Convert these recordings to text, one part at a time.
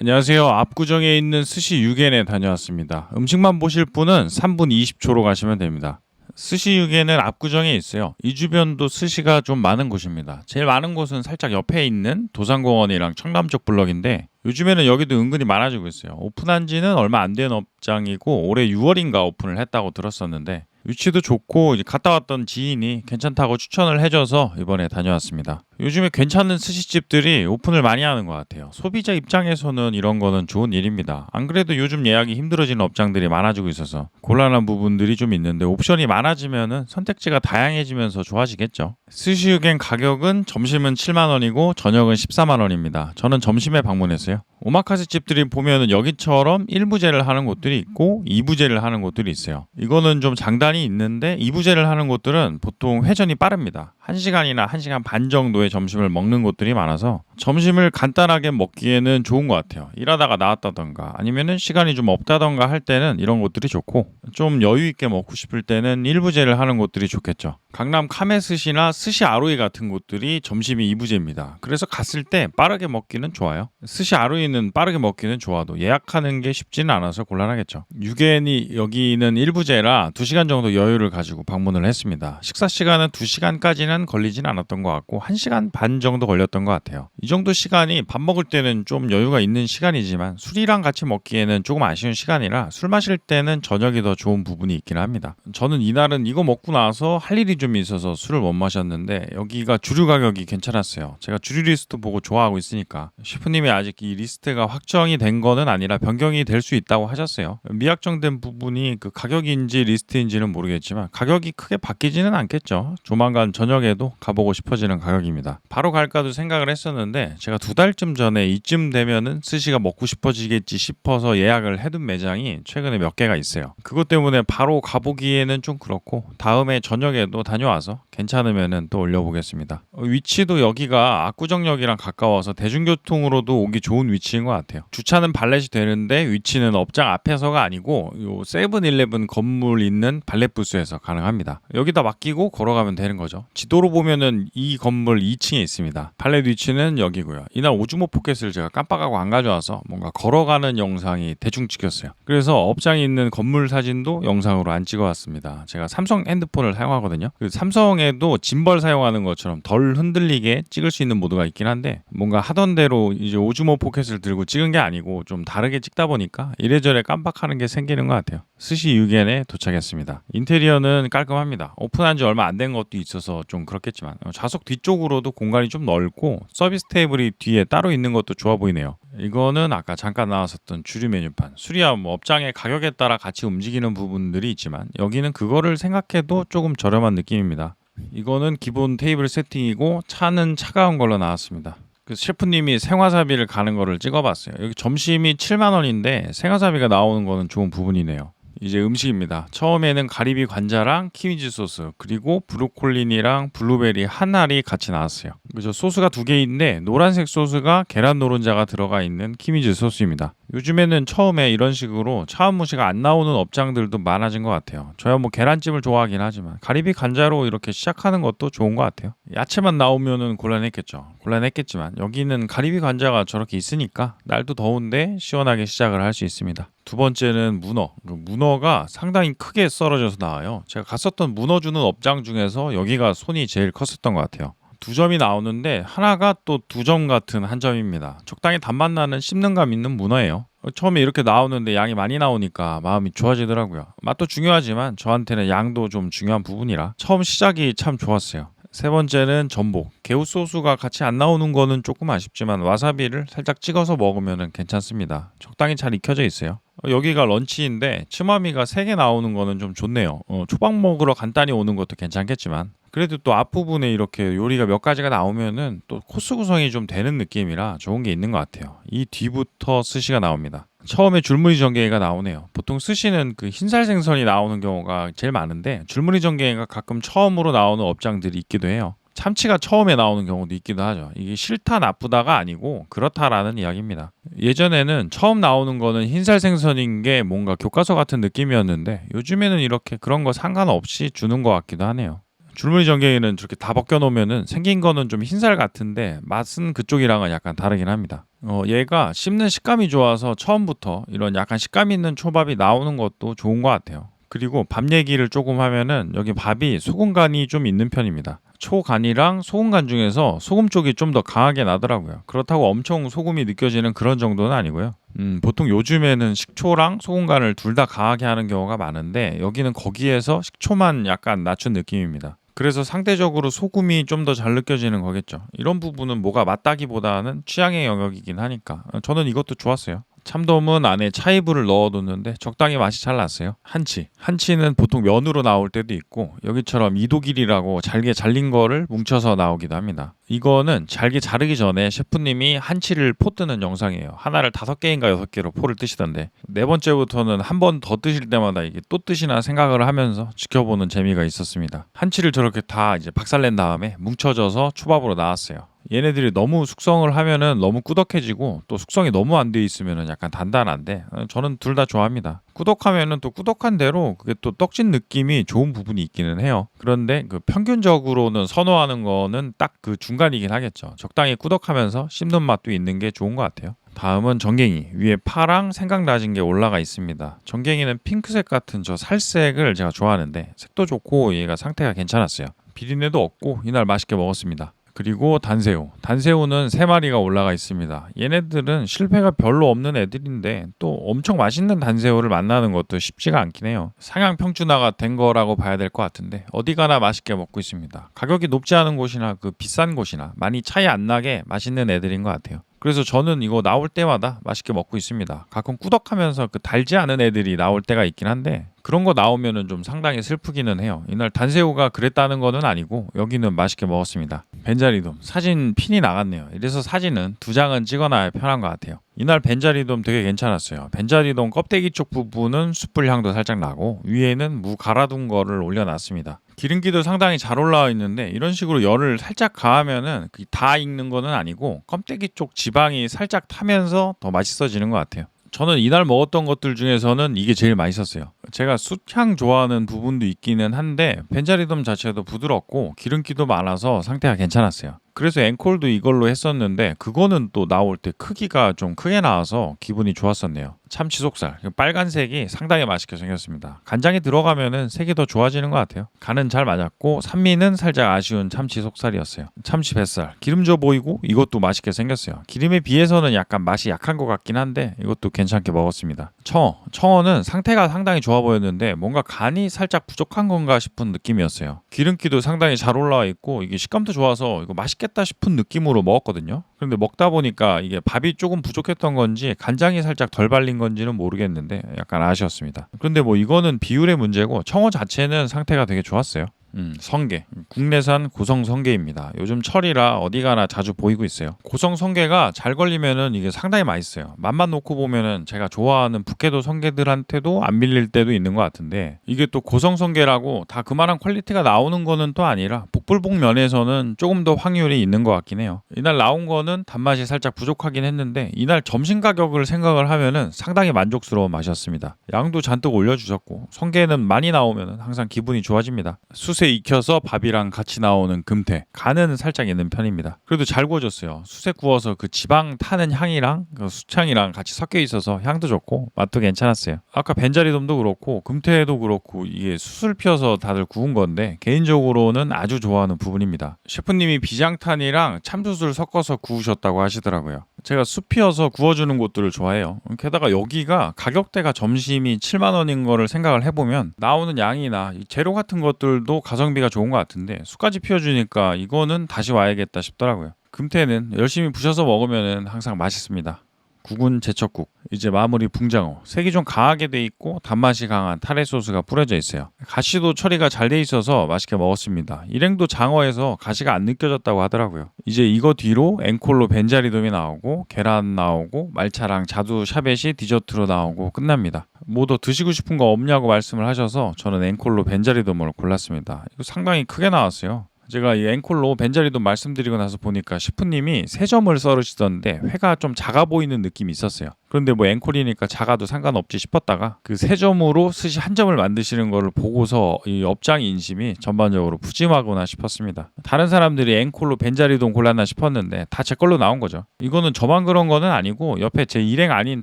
안녕하세요. 압구정에 있는 스시 유겐에 다녀왔습니다. 음식만 보실 분은 3분 20초로 가시면 됩니다. 스시 유겐은 압구정에 있어요. 이 주변도 스시가 좀 많은 곳입니다. 제일 많은 곳은 살짝 옆에 있는 도산공원이랑 청담 쪽 블럭인데 요즘에는 여기도 은근히 많아지고 있어요. 오픈한 지는 얼마 안 된 업장이고 올해 6월인가 오픈을 했다고 들었었는데 위치도 좋고 갔다 왔던 지인이 괜찮다고 추천을 해줘서 이번에 다녀왔습니다. 요즘에 괜찮은 스시집들이 오픈을 많이 하는 것 같아요. 소비자 입장에서는 이런 거는 좋은 일입니다. 안 그래도 요즘 예약이 힘들어지는 업장들이 많아지고 있어서 곤란한 부분들이 좀 있는데 옵션이 많아지면은 선택지가 다양해지면서 좋아지겠죠. 스시유겐 가격은 점심은 7만 원이고 저녁은 14만 원입니다. 저는 점심에 방문했어요. 오마카세 집들이 보면은 여기처럼 1부제를 하는 곳들이 있고 2부제를 하는 곳들이 있어요. 이거는 좀 장단이 있는데 2부제를 하는 곳들은 보통 회전이 빠릅니다. 1시간이나 1시간 반 정도의 점심을 먹는 곳들이 많아서 점심을 간단하게 먹기에는 좋은 것 같아요. 일하다가 나왔다던가 아니면은 시간이 좀 없다던가 할 때는 이런 곳들이 좋고 좀 여유 있게 먹고 싶을 때는 1부제를 하는 곳들이 좋겠죠. 강남 카메스시나 스시 아로이 같은 곳들이 점심이 2부제입니다. 그래서 갔을 때 빠르게 먹기는 좋아요. 스시 아로이는 빠르게 먹기는 좋아도 예약하는 게 쉽지는 않아서 곤란하겠죠. 유겐이 여기는 1부제라 2시간 정도 여유를 가지고 방문을 했습니다. 식사 시간은 2시간까지는 걸리진 않았던 것 같고 1시간 반 정도 걸렸던 것 같아요. 이 정도 시간이 밥 먹을 때는 좀 여유가 있는 시간이지만 술이랑 같이 먹기에는 조금 아쉬운 시간이라 술 마실 때는 저녁이 더 좋은 부분이 있긴 합니다. 저는 이날은 이거 먹고 나서 할 일이 좀 있어서 술을 못 마셨는데 여기가 주류 가격이 괜찮았어요. 제가 주류 리스트 보고 좋아하고 있으니까 셰프님이 아직 이 리스트가 확정이 된 거는 아니라 변경이 될 수 있다고 하셨어요. 미확정된 부분이 그 가격인지 리스트인지는 모르겠지만 가격이 크게 바뀌지는 않겠죠. 조만간 저녁에도 가보고 싶어지는 가격입니다. 바로 갈까도 생각을 했었는데 제가 두 달쯤 전에 이쯤 되면은 스시가 먹고 싶어지겠지 싶어서 예약을 해둔 매장이 최근에 몇 개가 있어요. 그것 때문에 바로 가보기에는 좀 그렇고 다음에 저녁에도 다녀와서 괜찮으면은 또 올려보겠습니다. 어, 위치도 여기가 압구정역이랑 가까워서 대중교통으로도 오기 좋은 위치인 것 같아요. 주차는 발렛이 되는데 위치는 업장 앞에서가 아니고 요 세븐일레븐 건물 있는 발렛 부스에서 가능합니다. 여기다 맡기고 걸어가면 되는 거죠. 지도로 보면은 이 건물 2층에 있습니다. 발렛 위치는 여기고요. 이날 오즈모 포켓을 제가 깜빡하고 안 가져와서 뭔가 걸어가는 영상이 대충 찍혔어요. 그래서 업장에 있는 건물 사진도 영상으로 안 찍어왔습니다. 제가 삼성 핸드폰을 사용하거든요. 그 삼성 에도 짐벌 사용하는 것처럼 덜 흔들리게 찍을 수 있는 모드가 있긴 한데 뭔가 하던 대로 이제 오즈모 포켓을 들고 찍은 게 아니고 좀 다르게 찍다 보니까 이래저래 깜빡하는 게 생기는 것 같아요. 스시 유겐에 도착했습니다. 인테리어는 깔끔합니다. 오픈한 지 얼마 안 된 것도 있어서 좀 그렇겠지만 어, 좌석 뒤쪽으로도 공간이 좀 넓고 서비스 테이블이 뒤에 따로 있는 것도 좋아 보이네요. 이거는 아까 잠깐 나왔었던 주류 메뉴판. 수리야 뭐 업장의 가격에 따라 같이 움직이는 부분들이 있지만 여기는 그거를 생각해도 조금 저렴한 느낌입니다. 이거는 기본 테이블 세팅이고 차는 차가운 걸로 나왔습니다. 그 셰프님이 생화사비를 가는 거를 찍어봤어요. 여기 점심이 7만 원인데 생화사비가 나오는 거는 좋은 부분이네요. 이제 음식입니다. 처음에는 가리비 관자랑 키위즈 소스 그리고 브로콜리니랑 블루베리 한 알이 같이 나왔어요. 그죠? 소스가 두 개인데 노란색 소스가 계란 노른자가 들어가 있는 키위즈 소스입니다. 요즘에는 처음에 이런 식으로 차은무시가 안 나오는 업장들도 많아진 것 같아요. 저야 뭐 계란찜을 좋아하긴 하지만 가리비 관자로 이렇게 시작하는 것도 좋은 것 같아요. 야채만 나오면은 곤란했겠죠. 곤란했겠지만 여기는 가리비 관자가 저렇게 있으니까 날도 더운데 시원하게 시작을 할 수 있습니다. 두 번째는 문어. 그 문어가 상당히 크게 썰어져서 나와요. 제가 갔었던 문어 주는 업장 중에서 여기가 손이 제일 컸었던 것 같아요. 두 점이 나오는데 하나가 또 두 점 같은 한 점입니다. 적당히 단맛 나는 씹는감 있는 문어예요. 처음에 이렇게 나오는데 양이 많이 나오니까 마음이 좋아지더라고요. 맛도 중요하지만 저한테는 양도 좀 중요한 부분이라 처음 시작이 참 좋았어요. 세 번째는 전복. 개우 소스가 같이 안 나오는 거는 조금 아쉽지만 와사비를 살짝 찍어서 먹으면 괜찮습니다. 적당히 잘 익혀져 있어요. 어, 여기가 런치인데 츠마미가 3개 나오는 거는 좀 좋네요. 어, 초밥 먹으러 간단히 오는 것도 괜찮겠지만 그래도 또 앞부분에 이렇게 요리가 몇 가지가 나오면은 또 코스 구성이 좀 되는 느낌이라 좋은 게 있는 것 같아요. 이 뒤부터 스시가 나옵니다. 처음에 줄무늬 전갱이가 나오네요. 보통 스시는 그 흰살 생선이 나오는 경우가 제일 많은데 줄무늬 전갱이가 가끔 처음으로 나오는 업장들이 있기도 해요. 참치가 처음에 나오는 경우도 있기도 하죠. 이게 싫다 나쁘다가 아니고 그렇다라는 이야기입니다. 예전에는 처음 나오는 거는 흰살 생선인 게 뭔가 교과서 같은 느낌이었는데 요즘에는 이렇게 그런 거 상관없이 주는 것 같기도 하네요. 줄무늬 전갱이는 저렇게 다 벗겨놓으면은 생긴 거는 좀 흰살 같은데 맛은 그쪽이랑은 약간 다르긴 합니다. 어, 얘가 씹는 식감이 좋아서 처음부터 이런 약간 식감 있는 초밥이 나오는 것도 좋은 것 같아요. 그리고 밥 얘기를 조금 하면은 여기 밥이 소금 간이 좀 있는 편입니다. 초간이랑 소금 간 중에서 소금 쪽이 좀 더 강하게 나더라고요. 그렇다고 엄청 소금이 느껴지는 그런 정도는 아니고요. 음, 보통 요즘에는 식초랑 소금 간을 둘 다 강하게 하는 경우가 많은데 여기는 거기에서 식초만 약간 낮춘 느낌입니다. 그래서 상대적으로 소금이 좀 더 잘 느껴지는 거겠죠. 이런 부분은 뭐가 맞다기보다는 취향의 영역이긴 하니까 어, 저는 이것도 좋았어요. 참돔은 안에 차이브를 넣어뒀는데 적당히 맛이 잘 났어요. 한치. 한치는 보통 면으로 나올 때도 있고 여기처럼 이도길이라고 잘게 잘린 거를 뭉쳐서 나오기도 합니다. 이거는 잘게 자르기 전에 셰프님이 한치를 포 뜨는 영상이에요. 하나를 다섯 개인가 여섯 개로 포를 뜨시던데 네 번째부터는 한 번 더 뜨실 때마다 이게 또 뜨시나 생각을 하면서 지켜보는 재미가 있었습니다. 한치를 저렇게 다 이제 박살낸 다음에 뭉쳐져서 초밥으로 나왔어요. 얘네들이 너무 숙성을 하면은 너무 꾸덕해지고 또 숙성이 너무 안 돼 있으면은 약간 단단한데 어, 저는 둘 다 좋아합니다. 꾸덕하면은 또 꾸덕한 대로 그게 또 떡진 느낌이 좋은 부분이 있기는 해요. 그런데 그 평균적으로는 선호하는 거는 딱 그 중간이긴 하겠죠. 적당히 꾸덕하면서 씹는 맛도 있는 게 좋은 것 같아요. 다음은 전갱이 위에 파랑 생강 다진 게 올라가 있습니다. 전갱이는 핑크색 같은 저 살색을 제가 좋아하는데 색도 좋고 얘가 상태가 괜찮았어요. 비린내도 없고 이날 맛있게 먹었습니다. 그리고 단새우. 단새우는 세 마리가 올라가 있습니다. 얘네들은 실패가 별로 없는 애들인데 또 엄청 맛있는 단새우를 만나는 것도 쉽지가 않긴 해요. 상향 평준화가 된 거라고 봐야 될 것 같은데 어디 가나 맛있게 먹고 있습니다. 가격이 높지 않은 곳이나 그 비싼 곳이나 많이 차이 안 나게 맛있는 애들인 것 같아요. 그래서 저는 이거 나올 때마다 맛있게 먹고 있습니다. 가끔 꾸덕하면서 그 달지 않은 애들이 나올 때가 있긴 한데 그런 거 나오면은 좀 상당히 슬프기는 해요. 이날 단새우가 그랬다는 거는 아니고 여기는 맛있게 먹었습니다. 벤자리돔 사진 핀이 나갔네요. 이래서 사진은 두 장은 찍어놔야 편한 것 같아요. 이날 벤자리돔 되게 괜찮았어요. 벤자리돔 껍데기 쪽 부분은 숯불 향도 살짝 나고 위에는 무 갈아둔 거를 올려놨습니다. 기름기도 상당히 잘 올라와 있는데 이런 식으로 열을 살짝 가하면은 그다 익는 거는 아니고 껍데기 쪽 지방이 살짝 타면서 더 맛있어지는 것 같아요. 저는 이날 먹었던 것들 중에서는 이게 제일 맛있었어요. 제가 숯향 좋아하는 부분도 있기는 한데 벤자리돔 자체도 부드럽고 기름기도 많아서 상태가 괜찮았어요. 그래서 앵콜도 이걸로 했었는데 그거는 또 나올 때 크기가 좀 크게 나와서 기분이 좋았었네요. 참치 속살 그 빨간색이 상당히 맛있게 생겼습니다. 간장이 들어가면은 색이 더 좋아지는 것 같아요. 간은 잘 맞았고 산미는 살짝 아쉬운 참치 속살이었어요. 참치 뱃살 기름져 보이고 이것도 맛있게 생겼어요. 기름에 비해서는 약간 맛이 약한 것 같긴 한데 이것도 괜찮게 먹었습니다. 청어 청어는 상태가 상당히 좋아 보였는데 뭔가 간이 살짝 부족한 건가 싶은 느낌이었어요. 기름기도 상당히 잘 올라와 있고 이게 식감도 좋아서 이거 맛있 겠다 싶은 느낌으로 먹었거든요. 그런데 먹다 보니까 이게 밥이 조금 부족했던 건지 간장이 살짝 덜 발린 건지는 모르겠는데 약간 아쉬웠습니다. 그런데 뭐 이거는 비율의 문제고 청어 자체는 상태가 되게 좋았어요. 음, 성게. 국내산 고성 성게입니다. 요즘 철이라 어디 가나 자주 보이고 있어요. 고성 성게가 잘 걸리면은 이게 상당히 맛있어요. 맛만 놓고 보면은 제가 좋아하는 북해도 성게들한테도 안 밀릴 때도 있는 것 같은데 이게 또 고성 성게라고 다 그만한 퀄리티가 나오는 거는 또 아니라 복불복 면에서는 조금 더 확률이 있는 것 같긴 해요. 이날 나온 거는 단맛이 살짝 부족하긴 했는데 이날 점심 가격을 생각을 하면은 상당히 만족스러운 맛이었습니다. 양도 잔뜩 올려주셨고 성게는 많이 나오면은 항상 기분이 좋아집니다. 숯에 익혀서 밥이랑 같이 나오는 금태 간은 살짝 있는 편입니다. 그래도 잘 구워졌어요. 숯에 구워서 그 지방 타는 향이랑 그 숯향이랑 같이 섞여 있어서 향도 좋고 맛도 괜찮았어요. 아까 벤자리돔도 그렇고 금태도 그렇고 이게 숯을 피워서 다들 구운 건데 개인적으로는 아주 좋아하는 부분입니다. 셰프님이 비장탄이랑 참숯을 섞어서 구우셨다고 하시더라고요. 제가 숯 피워서 구워주는 곳들을 좋아해요. 게다가 여기가 가격대가 점심이 7만 원인 거를 생각을 해보면 나오는 양이나 이 재료 같은 것들도 가성비가 좋은 것 같은데 숯까지 피워주니까 이거는 다시 와야겠다 싶더라고요. 금태는 열심히 부셔서 먹으면 항상 맛있습니다. 국은 제철국 이제 마무리 붕장어. 색이 좀 강하게 돼 있고 단맛이 강한 타레 소스가 뿌려져 있어요. 가시도 처리가 잘 돼 있어서 맛있게 먹었습니다. 일행도 장어에서 가시가 안 느껴졌다고 하더라고요. 이제 이거 뒤로 앵콜로 벤자리돔이 나오고 계란 나오고 말차랑 자두 샤벳이 디저트로 나오고 끝납니다. 뭐 더 드시고 싶은 거 없냐고 말씀을 하셔서 저는 앵콜로 벤자리돔을 골랐습니다. 이거 상당히 크게 나왔어요 제가 이 앵콜로 벤자리도 말씀드리고 나서 보니까 셰프님이 세 점을 썰으시던데 회가 좀 작아 보이는 느낌이 있었어요. 그런데 뭐 앵콜이니까 작아도 상관없지 싶었다가 그 세 점으로 스시 한 점을 만드시는 거를 보고서 이 업장 인심이 전반적으로 푸짐하구나 싶었습니다. 다른 사람들이 앵콜로 벤자리돈 골랐나 싶었는데 다 제 걸로 나온 거죠. 이거는 저만 그런 거는 아니고 옆에 제 일행 아닌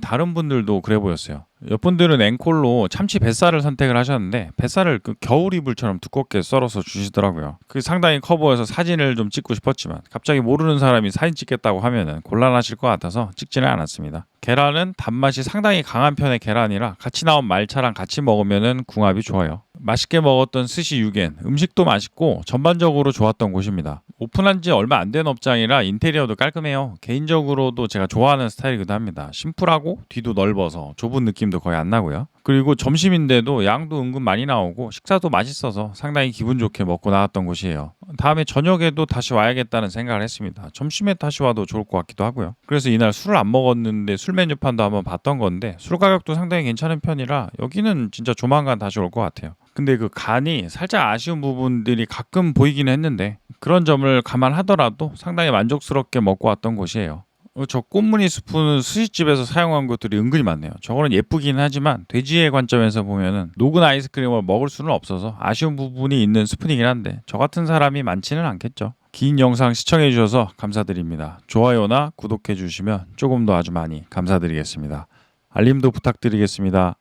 다른 분들도 그래 보였어요. 옆분들은 앵콜로 참치 뱃살을 선택을 하셨는데 뱃살을 그 겨울 이불처럼 두껍게 썰어서 주시더라고요. 그 상당히 커 보여서 사진을 좀 찍고 싶었지만 갑자기 모르는 사람이 사진 찍겠다고 하면은 곤란하실 것 같아서 찍지는 않았습니다. 계란은 단맛이 상당히 강한 편의 계란이라 같이 나온 말차랑 같이 먹으면은 궁합이 좋아요. 맛있게 먹었던 스시 유겐 음식도 맛있고 전반적으로 좋았던 곳입니다. 오픈한 지 얼마 안 된 업장이라 인테리어도 깔끔해요. 개인적으로도 제가 좋아하는 스타일이기도 합니다. 심플하고 뒤도 넓어서 좁은 느낌도 거의 안 나고요. 그리고 점심인데도 양도 은근 많이 나오고 식사도 맛있어서 상당히 기분 좋게 먹고 나왔던 곳이에요. 다음에 저녁에도 다시 와야겠다는 생각을 했습니다. 점심에 다시 와도 좋을 것 같기도 하고요. 그래서 이날 술을 안 먹었는데 술 메뉴판도 한번 봤던 건데 술 가격도 상당히 괜찮은 편이라 여기는 진짜 조만간 다시 올 것 같아요. 근데 그 간이 살짝 아쉬운 부분들이 가끔 보이긴 했는데 그런 점을 감안하더라도 상당히 만족스럽게 먹고 왔던 곳이에요. 어, 저 꽃무늬 스푼은 스시집에서 사용한 것들이 은근히 많네요. 저거는 예쁘긴 하지만 돼지의 관점에서 보면은 녹은 아이스크림을 먹을 수는 없어서 아쉬운 부분이 있는 스푼이긴 한데 저 같은 사람이 많지는 않겠죠. 긴 영상 시청해 주셔서 감사드립니다. 좋아요나 구독해 주시면 조금 더 아주 많이 감사드리겠습니다. 알림도 부탁드리겠습니다.